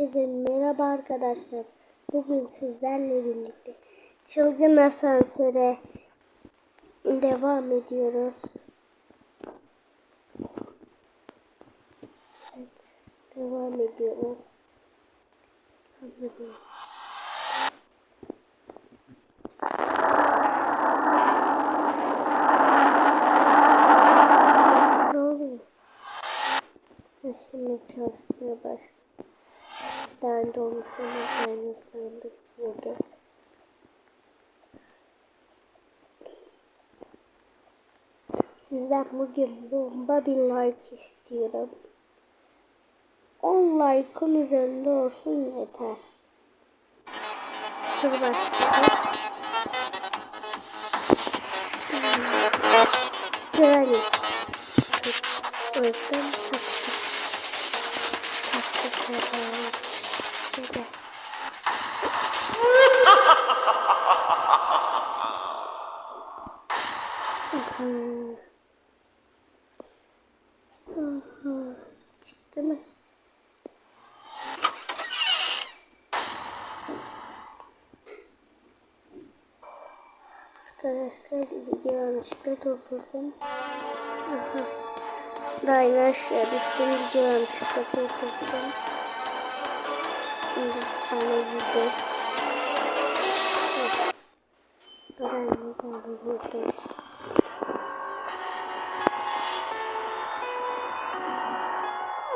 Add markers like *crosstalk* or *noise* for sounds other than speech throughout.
Herkese merhaba arkadaşlar. Bugün sizlerle birlikte çılgın asansöre devam ediyoruz. Devam ediyoruz. Ne oluyor? Şimdi çalışmaya başladı. Ben de olmuş burada. Sizden bugün bomba bir like istiyorum. 10 like'ın üzerinde olsun yeter. Dur başlayalım. Granny. Öldüm. Tatlı. Tatlı. Çıktı mı? Arkadaşlar video yanlışlıkla durdurdum. Aha. Daha aşağı düştüm video yanlışlıkla durdurdum. Şimdi bir tane. Durdurdum.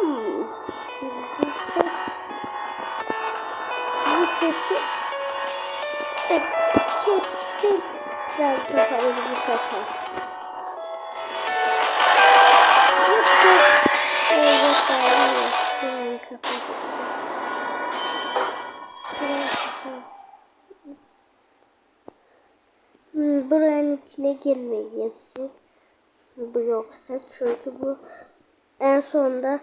Hmm. Bu ses. Bu sesi kesin güzel kafayı bu sefer. Evet, evet, Buranın içine girmeyin siz. Bu yoksa çünkü bu en sonunda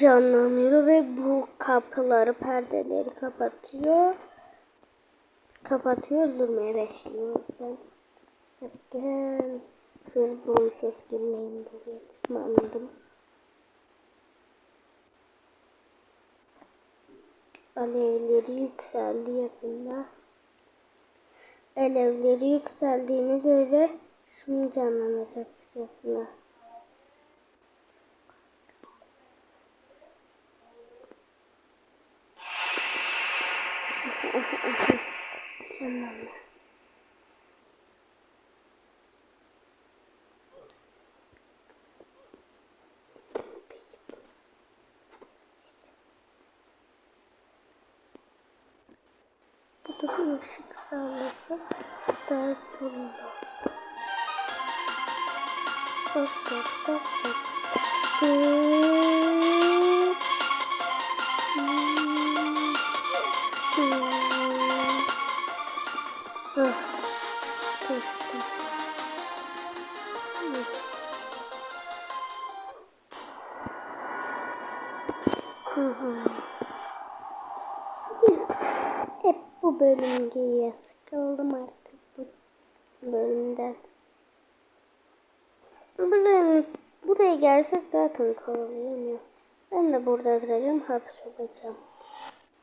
canlanıyor ve bu kapıları, perdeleri kapatıyor. Kapatıyor durmaya başlıyor. Ben sakın siz bunsuz girmeyin buraya. Tıkmandım. Alevleri yükseldi yakında. Alevleri yükseldiğine göre şimdi canlanacak yakında. *laughs* Canlanma. Bu da bir ışık sağlasa daha durumda. Bak bak bak bak. Ah. Evet. Hı hı. Bu bölümde sıkıldım artık bu bölümden. Buraya, buraya gelsek zaten kovalayamıyor. Ben de burada duracağım, hapsolacağım.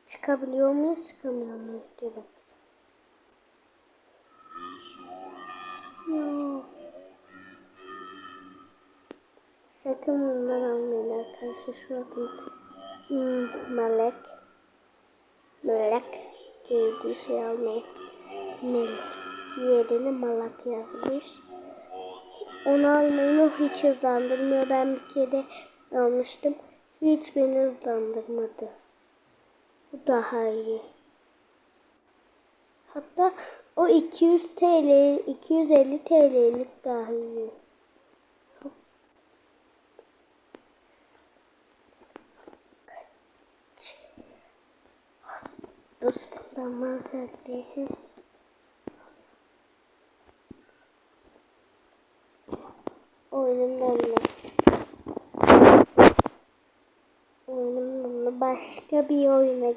Çıkabiliyor muyuz, çıkamıyor muyuz diye bakacağım. Sakın bundan almayın arkadaşlar. Şu adım hmm, Melek. Melek giydiği şey almayın. Melek. Diğerini Malak yazmış. Onu almayın. O hiç hızlandırmıyor. Ben bir kere almıştım. Hiç beni hızlandırmadı. Bu daha iyi. Hatta o 200 TL, 250 TL'lik daha iyi. Oyunun önüne. Oyunun önüne başka bir oyuna